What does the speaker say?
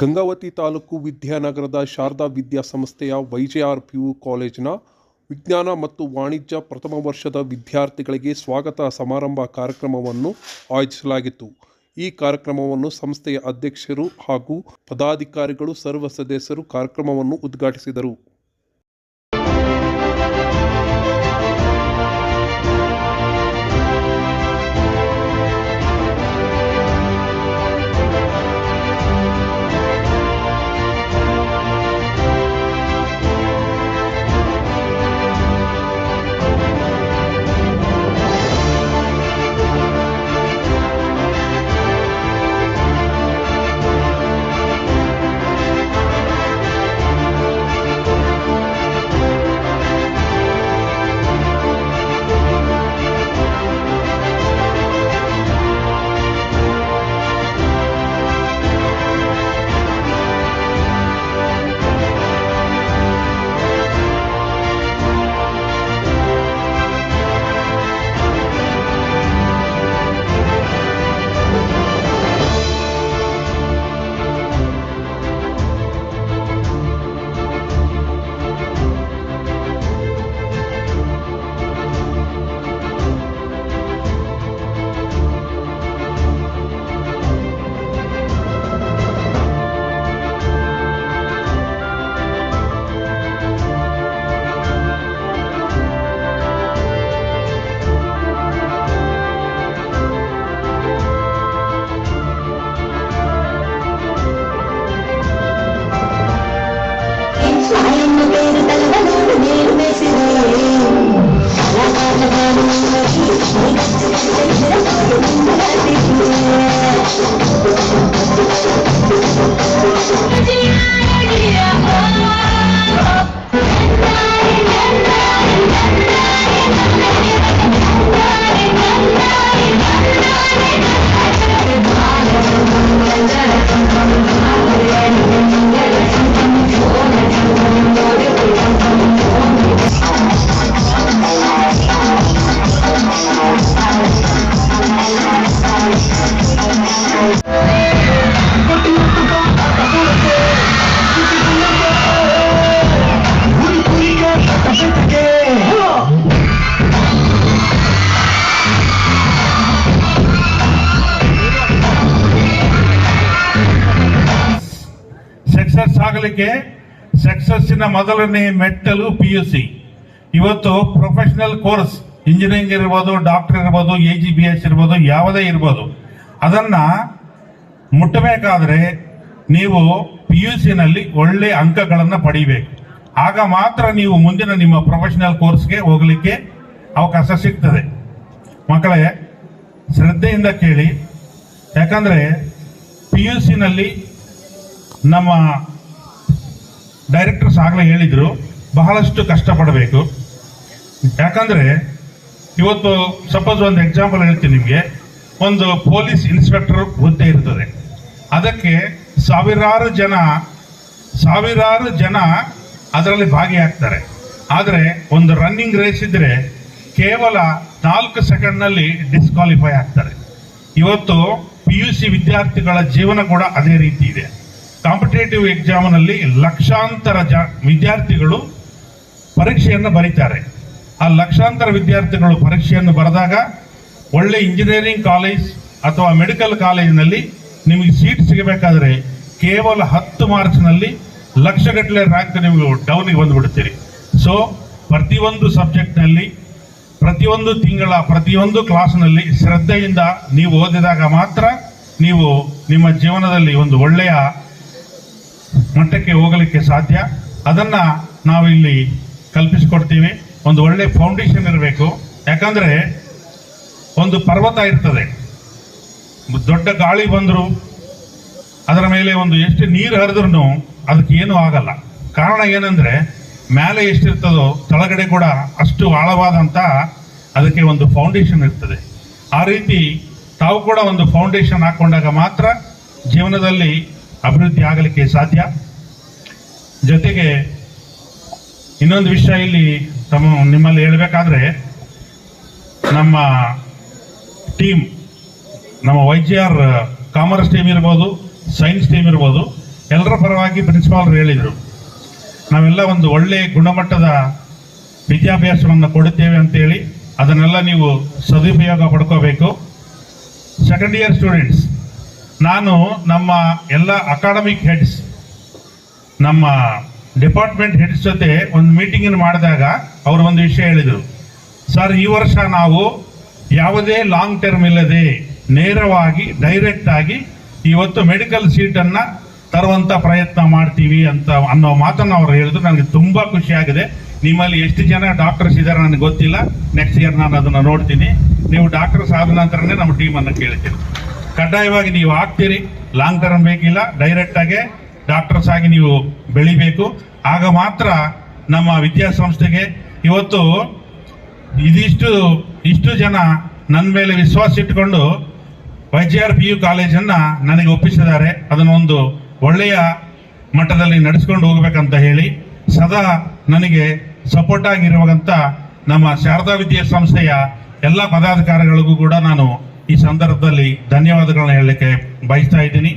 ಗಂಗಾವತಿ ತಾಲೂಕು ವಿದ್ಯಾನಗರದ ಶಾರದಾ ವಿದ್ಯಾಸಂಸ್ಥೆಯ ವೈಜೆಆರ್ P U ಕಾಲೇಜಿನ ವಿಜ್ಞಾನ ಮತ್ತು ವಾಣಿಜ್ಯ ಪ್ರಥಮ ವರ್ಷದ ವಿದ್ಯಾರ್ಥಿಗಳಿಗೆ ಸ್ವಾಗತ ಸಮಾರಂಭ ಕಾರ್ಯಕ್ರಮವನ್ನು ಆಯೋಜಿಸಲಾಗಿತ್ತು. ಈ ಕಾರ್ಯಕ್ರಮವನ್ನು ಸಂಸ್ಥೆಯ ಅಧ್ಯಕ್ಷರು ಹಾಗೂ ಪದಾಧಿಕಾರಿಗಳು, ಸರ್ವ ಸದಸ್ಯರು ಕಾರ್ಯಕ್ರಮವನ್ನು ಉದ್ಘಾಟಿಸಿದರು. ಆಗಲಿಕ್ಕೆ ಸಕ್ಸಸ್ಸಿನ ಮೊದಲನೇ ಮೆಟ್ಟಲು ಪಿ ಯು ಸಿ ಇವತ್ತು ಪ್ರೊಫೆಷನಲ್ ಕೋರ್ಸ್ ಇಂಜಿನಿಯರಿಂಗ್ ಇರ್ಬೋದು ಡಾಕ್ಟರ್ ಇರ್ಬೋದು ಎ ಜಿ ಬಿ ಎಸ್ ಇರ್ಬೋದು, ಯಾವುದೇ ಇರ್ಬೋದು. ಅದನ್ನ ಮುಟ್ಟಬೇಕಾದ್ರೆ ನೀವು ಪಿ ಯು ಸಿನಲ್ಲಿ ಒಳ್ಳೆ ಅಂಕಗಳನ್ನು ಪಡಿಬೇಕು. ಆಗ ಮಾತ್ರ ನೀವು ಮುಂದಿನ ನಿಮ್ಮ ಪ್ರೊಫೆಷನಲ್ ಕೋರ್ಸ್ಗೆ ಹೋಗಲಿಕ್ಕೆ ಅವಕಾಶ ಸಿಗ್ತದೆ. ಮಕ್ಕಳೇ, ಶ್ರದ್ಧೆಯಿಂದ ಕೇಳಿ. ಯಾಕಂದರೆ ಪಿ ಯು ಸಿನಲ್ಲಿ ನಮ್ಮ ಡೈರೆಕ್ಟರ್ಸ್ ಆಗಲೇ ಹೇಳಿದರು, ಬಹಳಷ್ಟು ಕಷ್ಟಪಡಬೇಕು. ಯಾಕಂದರೆ, ಇವತ್ತು ಸಪೋಸ್ ಒಂದು ಎಕ್ಸಾಂಪಲ್ ಹೇಳ್ತೀನಿ ನಿಮಗೆ. ಒಂದು ಪೊಲೀಸ್ ಇನ್ಸ್ಪೆಕ್ಟರ್ ಹುದ್ದೆ ಇರ್ತದೆ. ಅದಕ್ಕೆ ಸಾವಿರಾರು ಜನ ಸಾವಿರಾರು ಜನ ಅದರಲ್ಲಿ ಭಾಗಿಯಾಗ್ತಾರೆ. ಆದರೆ ಒಂದು ರನ್ನಿಂಗ್ ರೇಸ್ ಇದ್ದರೆ ಕೇವಲ ನಾಲ್ಕು ಸೆಕೆಂಡ್ನಲ್ಲಿ ಡಿಸ್ಕ್ವಾಲಿಫೈ ಆಗ್ತಾರೆ. ಇವತ್ತು ಪಿ ಯು ಸಿ ವಿದ್ಯಾರ್ಥಿಗಳ ಜೀವನ ಕೂಡ ಅದೇ ರೀತಿ ಇದೆ. ಕಾಂಪಿಟೇಟಿವ್ ಎಕ್ಸಾಮ್ನಲ್ಲಿ ಲಕ್ಷಾಂತರ ಜ ವಿದ್ಯಾರ್ಥಿಗಳು ಪರೀಕ್ಷೆಯನ್ನು ಬರೀತಾರೆ. ಆ ಲಕ್ಷಾಂತರ ವಿದ್ಯಾರ್ಥಿಗಳು ಪರೀಕ್ಷೆಯನ್ನು ಬರೆದಾಗ ಒಳ್ಳೆ ಇಂಜಿನಿಯರಿಂಗ್ ಕಾಲೇಜ್ ಅಥವಾ ಮೆಡಿಕಲ್ ಕಾಲೇಜಿನಲ್ಲಿ ನಿಮಗೆ ಸೀಟ್ ಸಿಗಬೇಕಾದ್ರೆ ಕೇವಲ ಹತ್ತು ಮಾರ್ಚ್ನಲ್ಲಿ ಲಕ್ಷಗಟ್ಟಲೆ ರ್ಯಾಂಕ್ ನೀವು ಡೌನಿಗೆ ಬಂದುಬಿಡ್ತೀರಿ ಸೊ ಪ್ರತಿಯೊಂದು ಸಬ್ಜೆಕ್ಟ್ನಲ್ಲಿ, ಪ್ರತಿಯೊಂದು ತಿಂಗಳ, ಪ್ರತಿಯೊಂದು ಕ್ಲಾಸ್ನಲ್ಲಿ ಶ್ರದ್ಧೆಯಿಂದ ನೀವು ಓದಿದಾಗ ಮಾತ್ರ ನೀವು ನಿಮ್ಮ ಜೀವನದಲ್ಲಿ ಒಂದು ಒಳ್ಳೆಯ ಮಟ್ಟಕ್ಕೆ ಹೋಗಲಿಕ್ಕೆ ಸಾಧ್ಯ. ಅದನ್ನ ನಾವು ಇಲ್ಲಿ ಕಲ್ಪಿಸಿಕೊಡ್ತೀವಿ. ಒಂದು ಒಳ್ಳೆ ಫೌಂಡೇಶನ್ ಇರಬೇಕು. ಯಾಕಂದ್ರೆ ಒಂದು ಪರ್ವತ ಇರ್ತದೆ. ದೊಡ್ಡ ಗಾಳಿ ಬಂದರೂ, ಅದರ ಮೇಲೆ ಒಂದು ಎಷ್ಟು ನೀರು ಹರಿದ್ರು ಅದಕ್ಕೆ ಏನೂ ಆಗಲ್ಲ. ಕಾರಣ ಏನಂದ್ರೆ ಮೇಲೆ ಎಷ್ಟಿರ್ತದೋ, ತಳಗಡೆ ಕೂಡ ಅಷ್ಟು ಆಳವಾದಂತ ಅದಕ್ಕೆ ಒಂದು ಫೌಂಡೇಶನ್ ಇರ್ತದೆ. ಆ ರೀತಿ ತಾವು ಕೂಡ ಒಂದು ಫೌಂಡೇಶನ್ ಹಾಕೊಂಡಾಗ ಮಾತ್ರ ಜೀವನದಲ್ಲಿ ಅಭಿವೃದ್ಧಿ ಆಗಲಿಕ್ಕೆ ಸಾಧ್ಯ? ಜೊತೆಗೆ ಇನ್ನೊಂದು ವಿಷಯ ಇಲ್ಲಿ ತಮ್ಮ ನಿಮ್ಮಲ್ಲಿ ಹೇಳಬೇಕಾದ್ರೆ, ನಮ್ಮ ಟೀಮ್ ನಮ್ಮ Y G R commerce team ಇರ್ಬೋದು ಸೈನ್ಸ್ ಟೀಮ್ ಇರ್ಬೋದು, ಎಲ್ಲರ ಪರವಾಗಿ ಪ್ರಿನ್ಸಿಪಾಲ್ ಹೇಳಿದರು. ನಾವೆಲ್ಲ ಒಂದು ಒಳ್ಳೆ ಗುಣಮಟ್ಟದ ವಿದ್ಯಾಭ್ಯಾಸವನ್ನು ಕೊಡುತ್ತೇವೆ ಅಂತೇಳಿ, ಅದನ್ನೆಲ್ಲ ನೀವು ಸದುಪಯೋಗ ಪಡ್ಕೋಬೇಕು. ಸೆಕೆಂಡ್ ಇಯರ್ ಸ್ಟೂಡೆಂಟ್ಸ್ ನಾನು ನಮ್ಮ ಎಲ್ಲ ಅಕಾಡೆಮಿಕ್ ಹೆಡ್ಸ್ ನಮ್ಮ ಡಿಪಾರ್ಟ್ಮೆಂಟ್ ಹೆಡ್ಸ್ ಜೊತೆ ಒಂದು ಮೀಟಿಂಗ್ ಮಾಡಿದಾಗ ಅವರು ಒಂದು ವಿಷಯ ಹೇಳಿದರು. ಸರ್ ಈ ವರ್ಷ ನಾವು ಯಾವುದೇ ಲಾಂಗ್ ಟರ್ಮ್ ಇಲ್ಲದೆ ನೇರವಾಗಿ ಡೈರೆಕ್ಟ್ ಆಗಿ ಇವತ್ತು ಮೆಡಿಕಲ್ ಸೀಟನ್ನು ತರುವಂಥ ಪ್ರಯತ್ನ ಮಾಡ್ತೀವಿ ಅಂತ ಅನ್ನೋ ಮಾತನ್ನು ಅವರು ಹೇಳಿದ್ರು. ನನಗೆ ತುಂಬಾ ಖುಷಿಯಾಗಿದೆ ನಿಮ್ಮಲ್ಲಿ ಎಷ್ಟು ಜನ ಡಾಕ್ಟರ್ಸ್ ಇದ್ದಾರೆ ನನಗೆ ಗೊತ್ತಿಲ್ಲ. ನೆಕ್ಸ್ಟ್ ಇಯರ್ ನಾನು ಅದನ್ನ ನೋಡ್ತೀನಿ. ನೀವು ಡಾಕ್ಟರ್ಸ್ ಆದ ನಂತರನೇ ನಮ್ಮ ಟೀಮನ್ನು ಕೇಳ್ತೀನಿ ಕಡ್ಡಾಯವಾಗಿ ನೀವು ಆಗ್ತೀರಿ ಲಾಂಗ್ ಟರ್ಮ್ ಬೇಕಿಲ್ಲ. ಡೈರೆಕ್ಟ್ ಆಗಿ ಡಾಕ್ಟರ್ಸ್ ಆಗಿ ನೀವು ಬೆಳಿಬೇಕು. ಆಗ ಮಾತ್ರ ನಮ್ಮ ವಿದ್ಯಾಸಂಸ್ಥೆಗೆ ಇವತ್ತು ಇದಿಷ್ಟು, ಇಷ್ಟು ಜನ ನನ್ನ ಮೇಲೆ ವಿಶ್ವಾಸ ಇಟ್ಟುಕೊಂಡು Y G R P U ಕಾಲೇಜನ್ನ ನನಗೆ ಒಪ್ಪಿಸಿದ್ದಾರೆ. ಅದನ್ನೊಂದು ಒಳ್ಳೆಯ ಮಟ್ಟದಲ್ಲಿ ನಡೆಸ್ಕೊಂಡು ಹೋಗಬೇಕಂತ ಹೇಳಿ ಸದಾ ನನಗೆ ಸಪೋರ್ಟ್ ಆಗಿರುವಂತ ನಮ್ಮ ಶಾರದಾ ವಿದ್ಯಾಸಂಸ್ಥೆಯ ಎಲ್ಲ ಪದಾಧಿಕಾರಿಗಳಿಗೂ ಕೂಡ ನಾನು ಈ ಸಂದರ್ಭದಲ್ಲಿ ಧನ್ಯವಾದಗಳನ್ನು ಹೇಳಲಿಕ್ಕೆ ಬಯಸ್ತಾ ಇದ್ದೀನಿ.